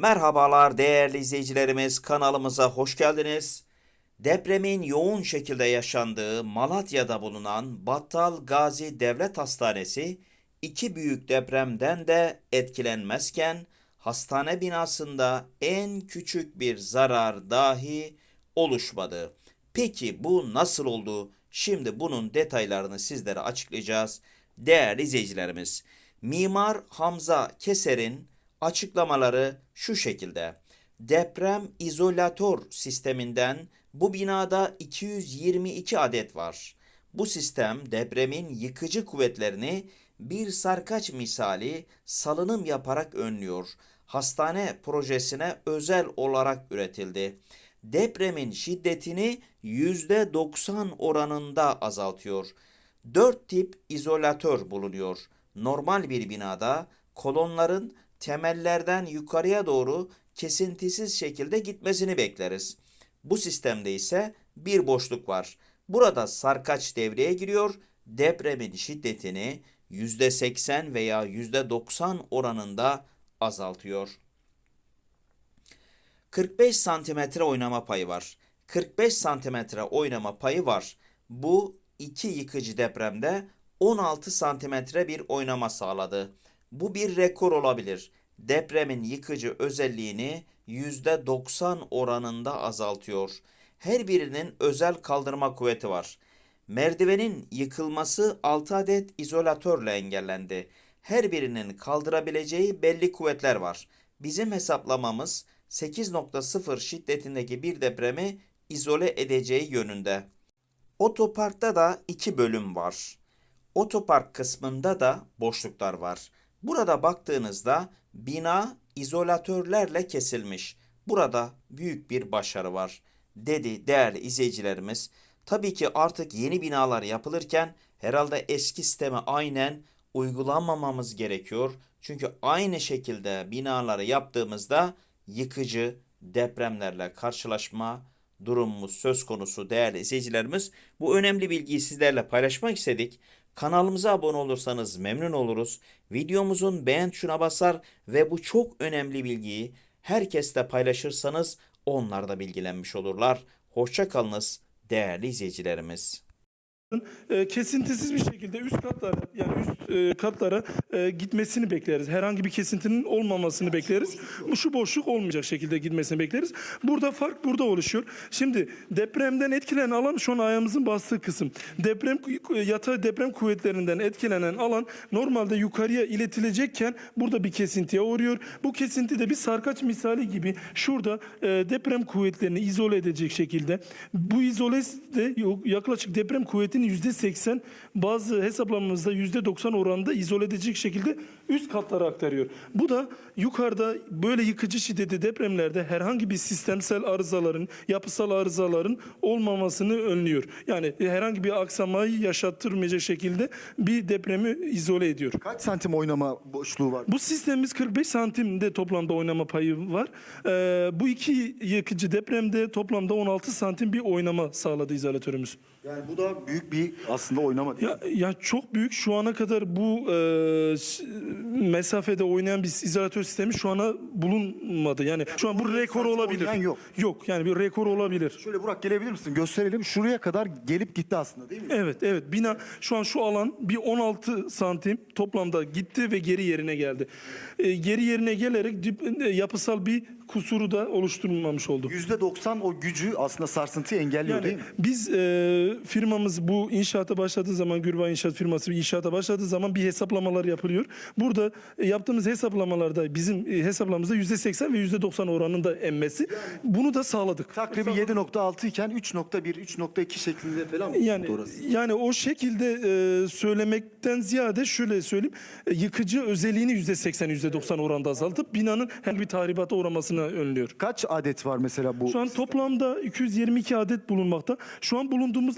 Merhabalar değerli izleyicilerimiz kanalımıza hoş geldiniz. Depremin yoğun şekilde yaşandığı Malatya'da bulunan Battal Gazi Devlet Hastanesi iki büyük depremden de etkilenmezken hastane binasında en küçük bir zarar dahi oluşmadı. Peki bu nasıl oldu? Şimdi bunun detaylarını sizlere açıklayacağız. Değerli izleyicilerimiz, Mimar Hamza Keser'in açıklamaları şu şekilde. Deprem izolatör sisteminden bu binada 222 adet var. Bu sistem depremin yıkıcı kuvvetlerini bir sarkaç misali salınım yaparak önlüyor. Hastane projesine özel olarak üretildi. Depremin şiddetini %90 oranında azaltıyor. 4 tip izolatör bulunuyor. Normal bir binada kolonların temellerden yukarıya doğru kesintisiz şekilde gitmesini bekleriz. Bu sistemde ise bir boşluk var. Burada sarkaç devreye giriyor, depremin şiddetini %80 veya %90 oranında azaltıyor. 45 santimetre oynama payı var. 45 santimetre oynama payı var. Bu iki yıkıcı depremde 16 santimetre bir oynama sağladı. Bu bir rekor olabilir. Depremin yıkıcı özelliğini %90 oranında azaltıyor. Her birinin özel kaldırma kuvveti var. Merdivenin yıkılması 6 adet izolatörle engellendi. Her birinin kaldırabileceği belli kuvvetler var. Bizim hesaplamamız 8.0 şiddetindeki bir depremi izole edeceği yönünde. Otoparkta da iki bölüm var. Otopark kısmında da boşluklar var. Burada baktığınızda bina izolatörlerle kesilmiş. Burada büyük bir başarı var dedi değerli izleyicilerimiz. Tabii ki artık yeni binalar yapılırken herhalde eski sisteme aynen uygulamamamız gerekiyor. Çünkü aynı şekilde binaları yaptığımızda yıkıcı depremlerle karşılaşma durumumuz söz konusu değerli izleyicilerimiz. Bu önemli bilgiyi sizlerle paylaşmak istedik. Kanalımıza abone olursanız memnun oluruz. Videomuzun beğen tuşuna basar ve bu çok önemli bilgiyi herkesle paylaşırsanız onlar da bilgilenmiş olurlar. Hoşça kalınız değerli izleyicilerimiz. E, kesintisiz bir şekilde üst katlara yani üst e, katlara e, gitmesini bekleriz. Herhangi bir kesintinin olmamasını bekleriz. Şu boşluk olmayacak şekilde gitmesini bekleriz. Burada fark burada oluşuyor. Şimdi depremden etkilenen alan şu an ayağımızın bastığı kısım. Deprem yatay deprem kuvvetlerinden etkilenen alan normalde yukarıya iletilecekken burada bir kesintiye uğruyor. Bu kesinti de bir sarkaç misali gibi şurada e, deprem kuvvetlerini izole edecek şekilde bu izole de yaklaşık deprem kuvvetinin yüzde seksen bazı hesaplamamızda yüzde doksan oranında izole edecek şekilde üst katlara aktarıyor. Bu da yukarıda böyle yıkıcı şiddetli depremlerde herhangi bir sistemsel arızaların, yapısal arızaların olmamasını önlüyor. Yani herhangi bir aksamayı yaşattırmayacak şekilde bir depremi izole ediyor. Kaç santim oynama boşluğu var? Bu sistemimiz 45 santimde toplamda oynama payı var. Ee, bu iki yıkıcı depremde toplamda 16 santim bir oynama sağladı izolatörümüz. Yani bu da büyük bir aslında oynama değil mi? Ya, ya çok büyük şu ana kadar bu e, s- mesafede oynayan bir izolatör sistemi şu ana bulunmadı. Yani şu an bu rekor olabilir. oynayan yok. Yok yani bir rekor olabilir. Şöyle Burak gelebilir misin? Gösterelim. Şuraya kadar gelip gitti aslında değil mi? Evet evet bina şu an şu alan bir 16 santim toplamda gitti ve geri yerine geldi. E, geri yerine gelerek dip- e, yapısal bir kusuru da oluşturmamış oldu. %90 o gücü aslında sarsıntıyı engelliyor Yani değil mi? biz e, firmamız bu inşaata başladığı zaman Gürbay İnşaat firması bir inşaata başladığı zaman bir hesaplamalar yapılıyor. Burada e, yaptığımız hesaplamalarda bizim e, hesaplamamızda %80 ve %90 oranında emmesi. Bunu da sağladık. Takribi 7.6 iken 3.1, 3.2 şeklinde falan mı Yani orası? yani o şekilde e, söylemekten ziyade şöyle söyleyeyim. e, yıkıcı özelliğini %80 %90 oranda azaltıp binanın herhangi bir tahribata uğramasını önlüyor. Kaç adet var mesela bu? Şu an toplamda 222 adet bulunmakta. Şu an bulunduğumuz